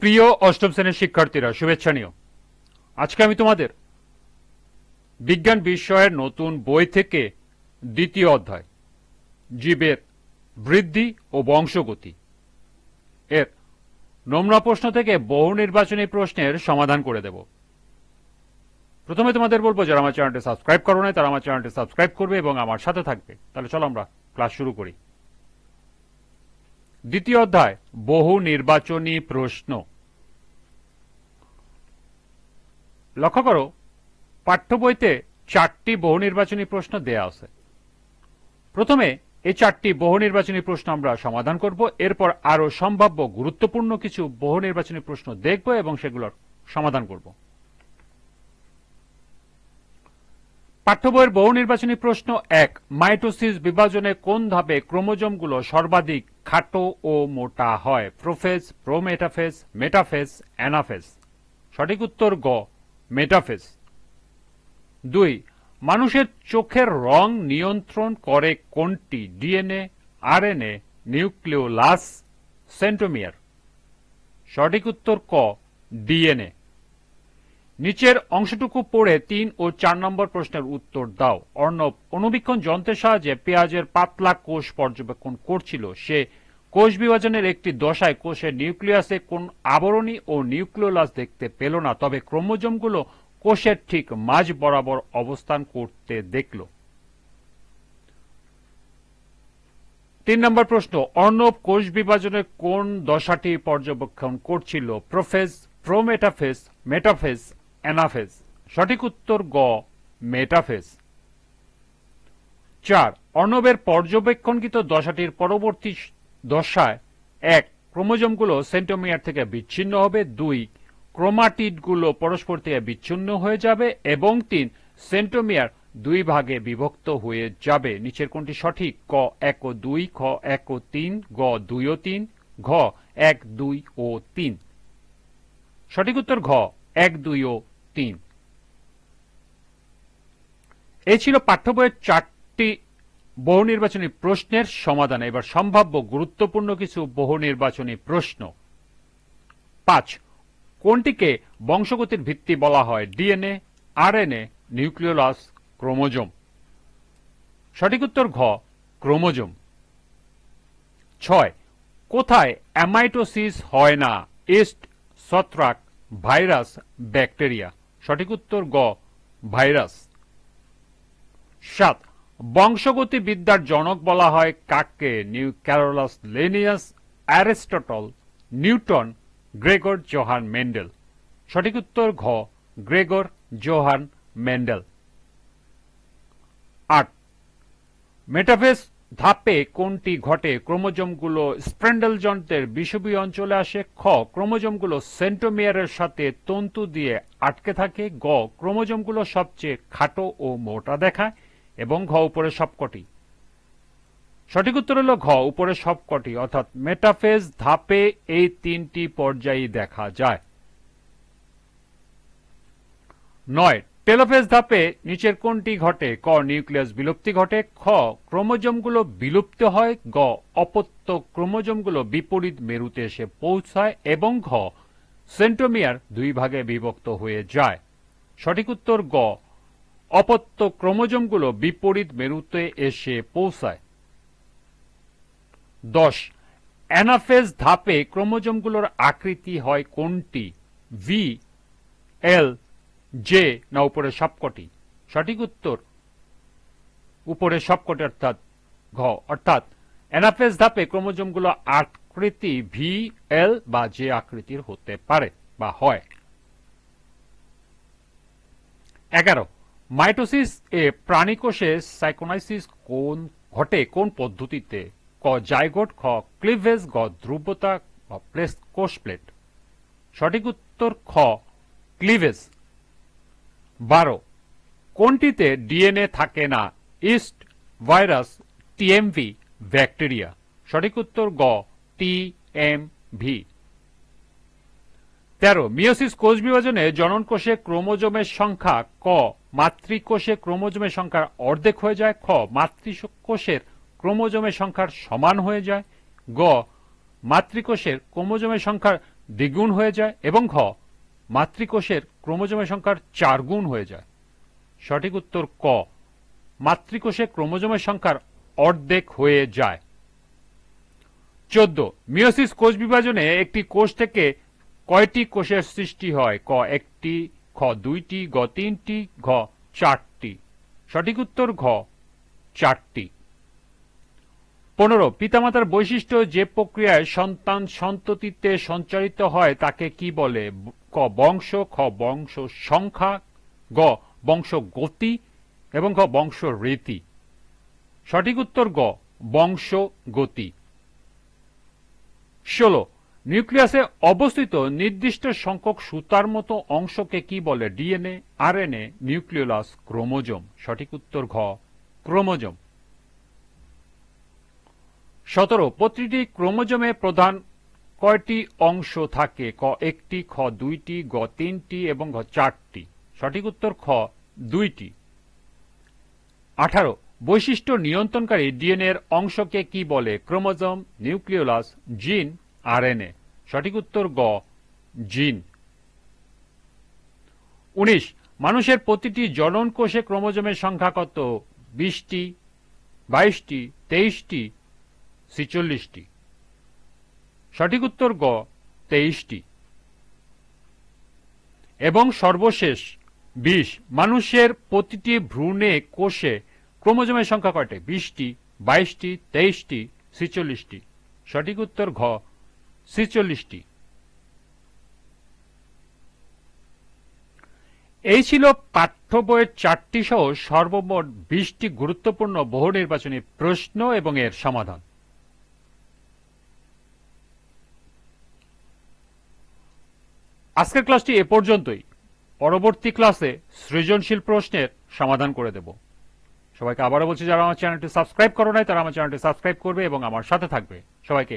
প্রিয় অষ্টম শ্রেণির শিক্ষার্থীরা, শুভেচ্ছা নিও। আজকে আমি তোমাদের বিজ্ঞান বিষয়ের নতুন বই থেকে দ্বিতীয় অধ্যায়, জীবের বৃদ্ধি ও বংশগতি এর নমুনা প্রশ্ন থেকে বহু নির্বাচনী প্রশ্নের সমাধান করে দেব। প্রথমে তোমাদের বলব, যারা আমার চ্যানেলটি সাবস্ক্রাইব করো নাই, তারা আমার চ্যানেলটি সাবস্ক্রাইব করবে এবং আমার সাথে থাকবে। তাহলে চলো আমরা ক্লাস শুরু করি। দ্বিতীয় অধ্যায়, বহু নির্বাচনী প্রশ্ন। লক্ষ্য করো, পাঠ্য বইতে চারটি বহু নির্বাচনী প্রশ্ন দেয়া আছে। প্রথমে এই চারটি বহু নির্বাচনী প্রশ্ন আমরা সমাধান করব, এরপর আরও সম্ভাব্য গুরুত্বপূর্ণ কিছু বহু নির্বাচনী প্রশ্ন দেখব এবং সেগুলোর সমাধান করব। পাঠ্য বইয়ের বহু নির্বাচনী প্রশ্ন এক, মাইটোসিস বিভাজনে কোন ধাপে ক্রোমোজোমগুলো সর্বাধিক খাটো ও মোটা হয়? Prophase, prometaphase, metaphase, anaphase? সঠিক উত্তর গ মেটাফেজ দুই, মানুষের চোখের রং নিয়ন্ত্রণ করে কোনটি? ডিএনএ আরএনএ নিউক্লিওলাস সেন্টোমিয়ার সঠিক উত্তর ক? ডিএনএ নিচের অংশটুকু পড়ে তিন ও চার নম্বর প্রশ্নের উত্তর দাও। অর্ণব, অনুবীক্ষণ যন্ত্রের সাহায্যে পেঁয়াজের পাতলা কোষ পর্যবেক্ষণ করছিল। সে কোষ বিভাজনের একটি দশায় কোষের নিউক্লিয়াসে কোন আবরণী ও নিউক্লিওলাস দেখতে পেল না, তবে ক্রোমোজোমগুলো কোষের ঠিক মাঝ বরাবর অবস্থান করতে দেখল। তিন নম্বর প্রশ্ন, অর্ণব কোষ বিভাজনের কোন দশাটি পর্যবেক্ষণ করছিল? Prophase, prometaphase, metaphase, anaphase. সঠিক উত্তর গ, মেটাফেজ। চার, অর্ণবের পর্যবেক্ষণকৃত দশাটির পরবর্তী দশায়। এক, ক্রোমোজোমগুলো সেন্টোমিয়ার থেকে বিচ্ছিন্ন হবে। দুই, ক্রোমাটিডগুলো পরস্পর থেকে বিচ্ছিন্ন হয়ে যাবে। এবং তিন সেন্টোমিয়ার দুই ভাগে বিভক্ত হয়ে যাবে। নিচের কোনটি সঠিক? ক, এক ও দুই, খ, এক ও তিন, গ, দুই ও তিন, ঘ, এক, দুই ও তিন। সঠিক উত্তর ঘ, এক, দুই ও তিন। এই ছিল পাঠ্য বইয়ের চারটি বহু নির্বাচনী প্রশ্নের সমাধান। এবার সম্ভাব্য গুরুত্বপূর্ণ কিছু বহু নির্বাচনী প্রশ্ন। পাঁচ, কোনটিকে বংশগতির ভিত্তি বলা হয়? DNA, RNA, nucleolus, chromosome. সঠিক উত্তর ঘ, ক্রোমোজোম। ছয়, কোথায় অ্যামাইটোসিস হয় না? ইস্ট, ছত্রাক, ভাইরাস, ব্যাকটেরিয়া। সঠিক উত্তর গ, ভাইরাস। সাত বংশগতি বিদ্যার জনক বলা হয় কাককে new Carolus Linnaeus, Aristotle, Newton, Gregor Johann Mendel. সঠিক উত্তর ঘ, গ্রেগর জোহান মেন্ডেল। আট। মেটাফেস ধাপে কোনটি ঘটে ক্রোমোজোমগুলো স্প্রেন্ডেল যন্ত্রের বিষুবী অঞ্চলে আসে? খ, ক্রোমোজোমগুলো সেন্টোমিয়ারের সাথে তন্তু দিয়ে আটকে থাকে। গ, ক্রোমোজোমগুলো সবচেয়ে খাটো ও মোটা দেখায়। এবং ঘ উপরে সবকটি। সঠিক উত্তর হল ঘ উপরে সবকটি, অর্থাৎ মেটাফেজ ধাপে এই তিনটি পর্যায়ে দেখা যায়। নয়, টেলোফেজ ধাপে নিচের কোনটি ঘটে? ক, নিউক্লিয়াস বিলুপ্তি ঘটে। খ, ক্রোমোজোমগুলো বিলুপ্ত হয়। গ, অপত্য ক্রোমোজোমগুলো বিপরীত মেরুতে এসে পৌঁছায়। এবং ঘ সেন্টোমিয়ার দুই ভাগে বিভক্ত হয়ে যায়। সঠিক উত্তর, গ অপত্য ক্রোমোজোমগুলো বিপরীত মেরুতে এসে পৌঁছায়। দশ, অ্যানাফেজ ধাপে ক্রোমোজোমগুলোর আকৃতি হয় কোনটি? ভি এল জে না উপরে সবকটি? সঠিক উত্তর উপরে সবকটি অর্থাৎ ঘ। অর্থাৎ অ্যানাফেজ ধাপে ক্রোমোজোমগুলো আকৃতি ভি এল বা জে আকৃতির হতে পারে বা হয়। এগারো মাইটোসিস এ প্রাণীকোষে সাইকোনাইসিস কোন ঘটে? কোন পদ্ধতিতে? ক, জাইগোট, খ, ক্লিভেজ, গ, ধ্রুবতা প্লেস, কোষ প্লেট। সঠিক উত্তর খ, ক্লিভেজ। বারো, কোনটিতে ডিএনএ থাকে না? Yeast, virus TMV bacteria. সঠিক উত্তর গ, টি এম ভি। তেরো মিওসিস কোষ বিভাজনে জনন কোষে ক্রোমোজোমের সংখ্যা ক। মাতৃকোষে ক্রোমোজোমের সংখ্যার অর্ধেক হয়ে যায়, খ, মাতৃকোষের ক্রোমোজোমের সংখ্যার সমান হয়ে যায়, গ, মাতৃকোষের ক্রোমোজোমের সংখ্যার দ্বিগুণ হয়ে যায় এবং ঘ, মাতৃকোষের ক্রোমোজোমের সংখ্যার চার গুণ হয়ে যায়। সঠিক উত্তর ক মাতৃকোষে ক্রোমোজোমের সংখ্যার অর্ধেক হয়ে যায়। চোদ্দ মিওসিস কোষ বিভাজনে একটি কোষ থেকে কয়টি কোষের সৃষ্টি হয়? ক, একটি খ দুইটি গ তিনটি, ঘ চারটি। সঠিক উত্তর ঘ চারটি। পনেরো, পিতামাতার বৈশিষ্ট্য যে প্রক্রিয়ায় সন্তান সন্ততিতে সঞ্চারিত হয় তাকে কি বলে? ক বংশ, খ বংশ সংখ্যা, গ বংশ গতি, এবং ঘ বংশ রীতি। সঠিক উত্তর গ বংশ গতি। ষোলো নিউক্লিয়াসে অবস্থিত নির্দিষ্ট সংখ্যক সুতার মতো অংশকে কি বলে? DNA, RNA, nucleolus, chromosome. সঠিক উত্তর ঘ, ক্রোমোজোম। সতেরো, প্রতিটি ক্রোমোজোমে প্রধান কয়টি অংশ থাকে? ক, একটি, খ, দুইটি, গ, তিনটি এবং ঘ, চারটি। সঠিক উত্তর খ, দুইটি। আঠারো, বৈশিষ্ট্য নিয়ন্ত্রণকারী ডিএনএ এর অংশকে কি বলে? Chromosome, nucleolus, gene, RNA. সঠিক উত্তর গ, জিন। উনিশ, মানুষের প্রতিটি জনন কোষে ক্রোমোজোমের সংখ্যা কত? বিশটি, বাইশটি, তেইশটি, ছিচল্লিশটি। সঠিক উত্তর গ, তেইশটি। এবং সর্বশেষ, বিশ, মানুষের প্রতিটি ভ্রূণে কোষে ক্রোমোজোমের সংখ্যা কয়টি? বিশটি, বাইশটি, তেইশটি, ছিচল্লিশটি। সঠিক উত্তর ঘ ছিচল্লিশটি। এই ছিল পাঠ্য বইয়ের চারটি সহ সর্বমোট বিশটি গুরুত্বপূর্ণ বহু নির্বাচনী প্রশ্ন এবং এর সমাধান। আজকের ক্লাসটি এ পর্যন্তই। পরবর্তী ক্লাসে সৃজনশীল প্রশ্নের সমাধান করে দেব। সবাইকে আবারও বলছি, যারা আমার চ্যানেলটি সাবস্ক্রাইব করো নাই, তারা আমার চ্যানেলটি সাবস্ক্রাইব করবে এবং আমার সাথে থাকবে। সবাইকে